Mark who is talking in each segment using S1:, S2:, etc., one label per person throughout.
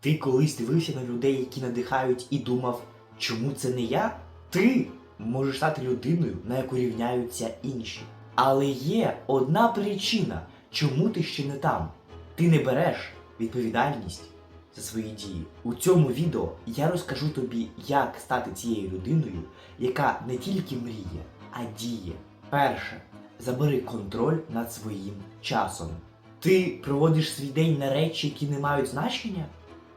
S1: Ти колись дивився на людей, які надихають, і думав, чому це не я? Ти можеш стати людиною, на яку рівняються інші. Але є одна причина, чому ти ще не там. Ти не береш відповідальність за свої дії. У цьому відео я розкажу тобі, як стати цією людиною, яка не тільки мріє, а діє. Перше, забери контроль над своїм часом. Ти проводиш свій день на речі, які не мають значення?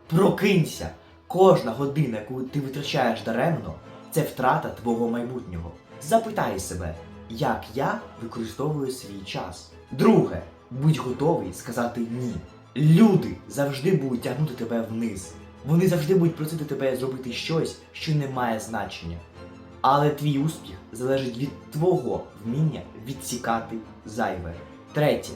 S1: Прокинься! Кожна година, яку ти витрачаєш даремно, це втрата твого майбутнього. Запитай себе, як я використовую свій час. Друге, будь готовий сказати ні. Люди завжди будуть тягнути тебе вниз. Вони завжди будуть просити тебе зробити щось, що не має значення. Але твій успіх залежить від твого вміння відсікати зайве. Третє.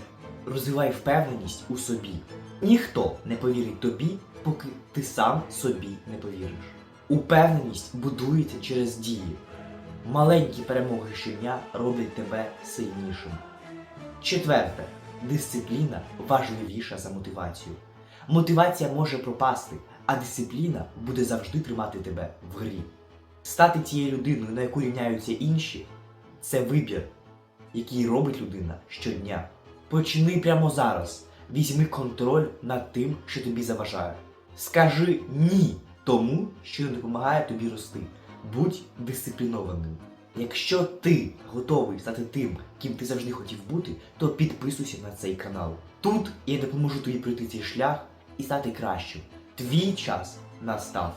S1: Розвивай впевненість у собі. Ніхто не повірить тобі, поки ти сам собі не повіриш. Упевненість будується через дії. Маленькі перемоги щодня роблять тебе сильнішим. Четверте. Дисципліна важливіша за мотивацію. Мотивація може пропасти, а дисципліна буде завжди тримати тебе в грі. Стати тією людиною, на яку рівняються інші, це вибір, який робить людина щодня. Почни прямо зараз. Візьми контроль над тим, що тобі заважає. Скажи ні тому, що не допомагає тобі рости. Будь дисциплінованим. Якщо ти готовий стати тим, ким ти завжди хотів бути, то підписуйся на цей канал. Тут я допоможу тобі пройти цей шлях і стати кращим. Твій час настав.